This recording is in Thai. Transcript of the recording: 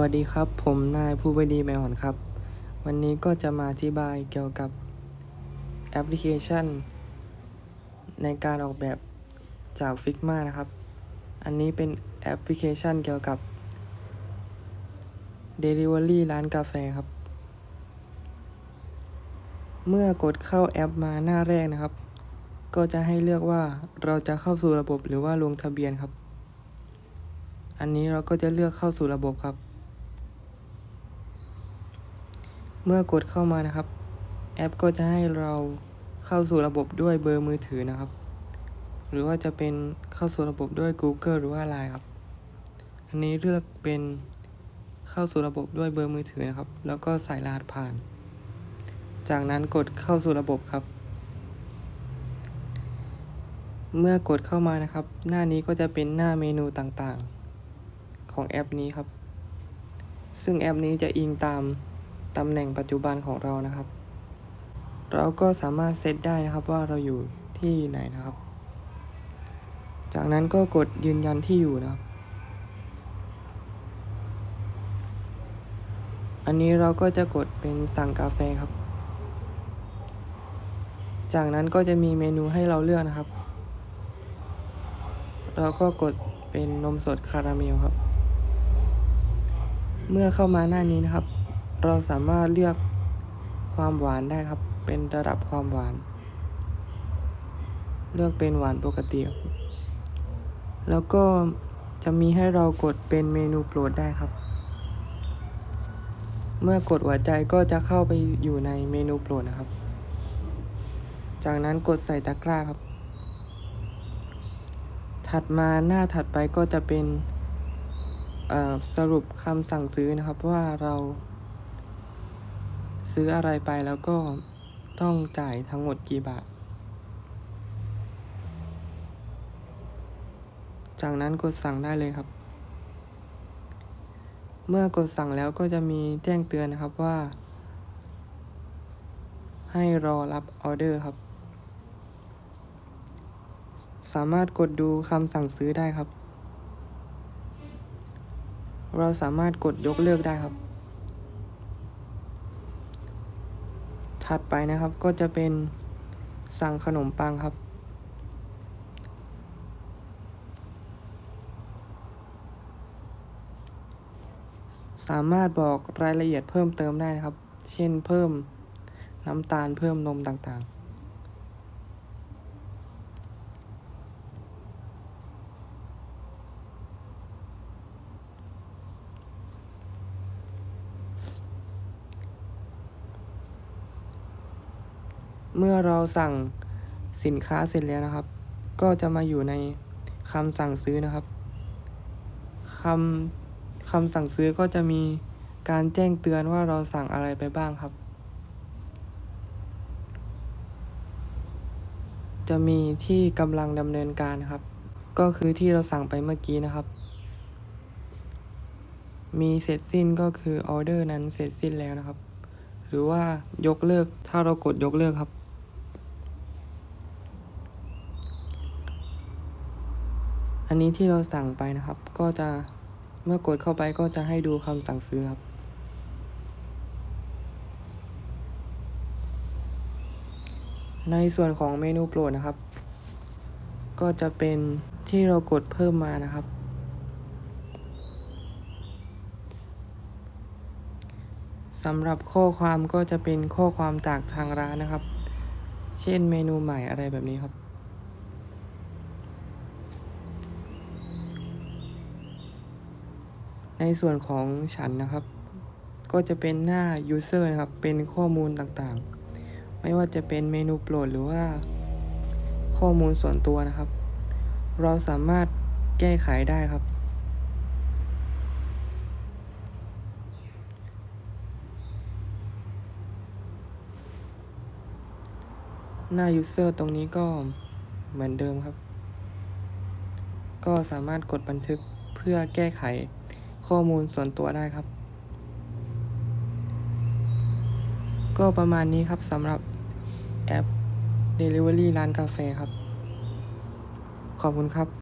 วัสดีครับ ผมนายภูบดีแมวหอนครับ วันนี้ก็จะมาอธิบายเกี่ยวกับแอปพลิเคชัน ในการออกแบบจาก Figma นะครับ อันนี้เป็นแอปพลิเคชันเกี่ยวกับ Delivery ร้านกาแฟครับ เมื่อกดเข้าแอปมาหน้าแรกนะครับ ก็จะให้เลือกว่าเราจะเข้าสู่ระบบหรือว่าลงทะเบียนครับอันนี้เราก็จะเลือกเข้าสู่ระบบครับ เมื่อกดเข้ามานะครับ แอปก็จะให้เราเข้าสู่ระบบด้วยเบอร์มือถือนะครับ หรือว่าจะเป็นเข้าสู่ระบบด้วย Google หรือว่า Line ครับ อันนี้เลือกเป็นเข้าสู่ระบบด้วยเบอร์มือถือนะครับ แล้วก็ใส่รหัสผ่าน จากนั้นกดเข้าสู่ระบบครับ เมื่อกดเข้ามานะครับ หน้านี้ก็จะเป็นหน้าเมนูต่างๆ ของแอปนี้ครับ ซึ่งแอปนี้จะอิงตาม ตำแหน่งปัจจุบันของเรานะครับ เราก็สามารถเซตได้นะครับว่าเราอยู่ที่ไหนนะครับ จากนั้นก็กดยืนยันที่อยู่นะครับ อันนี้เราก็จะกดเป็นสั่งกาแฟครับ จากนั้นก็จะมีเมนูให้เราเลือกนะครับ เราก็กดเป็นนมสดคาราเมลครับ เมื่อเข้ามาหน้านี้นะครับ เราสามารถเลือกความหวานได้ครับ เป็นระดับความหวาน เลือกเป็นหวานปกติ แล้วก็จะมีให้เรากดเป็นเมนูโปรดได้ครับ เมื่อกดหัวใจก็จะเข้าไปอยู่ในเมนูโปรดนะครับ จากนั้นกดใส่ตะกร้าครับ ถัดมาหน้าถัดไปก็จะเป็นสรุปคำสั่งซื้อนะครับว่าเรา ซื้ออะไรไปแล้วก็ต้องจ่ายทั้งหมดกี่บาท จากนั้นกดสั่งได้เลยครับ เมื่อกดสั่งแล้วก็จะมีแจ้งเตือนนะครับว่า ให้รอรับออเดอร์ครับ สามารถกดดูคำสั่งซื้อได้ครับ เราสามารถกดยกเลิกได้ครับ ถัดไปนะครับก็จะเป็นสั่งขนมปังครับ สามารถบอกรายละเอียดเพิ่มเติมได้นะครับ เช่นเพิ่มน้ำตาลเพิ่มนมต่างๆ เมื่อเราสั่งสินค้าเสร็จแล้วนะครับ ก็จะมาอยู่ในคำสั่งซื้อนะครับคำคำสั่งซื้อก็จะมีการแจ้งเตือนว่าเราสั่งอะไรไปบ้างครับ จะมีที่กำลังดำเนินการครับ ก็คือที่เราสั่งไปเมื่อกี้นะครับ มีเสร็จสิ้นก็คือออเดอร์นั้นเสร็จสิ้นแล้วนะครับ หรือว่ายกเลิกถ้าเรากดยกเลิกครับ อันนี้ที่เราสั่งไปนะครับ ก็จะเมื่อกดเข้าไปก็จะให้ดูคำสั่งซื้อครับ ในส่วนของเมนูโปรดนะครับ ก็จะเป็นที่เรากดเพิ่มมานะครับ สำหรับข้อความก็จะเป็นข้อความจากทางร้านนะครับ เช่นเมนูใหม่อะไรแบบนี้ครับ ในส่วนของฉันนะครับ ก็จะเป็นหน้า user นะครับ เป็นข้อมูลต่างๆ ไม่ว่าจะเป็นเมนูโปรดหรือว่า ข้อมูลส่วนตัวนะครับ เราสามารถแก้ไขได้ครับ หน้า user ตรงนี้ก็เหมือนเดิมครับ ก็สามารถกดบันทึกเพื่อแก้ไข ข้อมูลส่วนตัวได้ครับ ก็ประมาณนี้ครับสำหรับแอป Delivery ร้านกาแฟครับ ขอบคุณครับ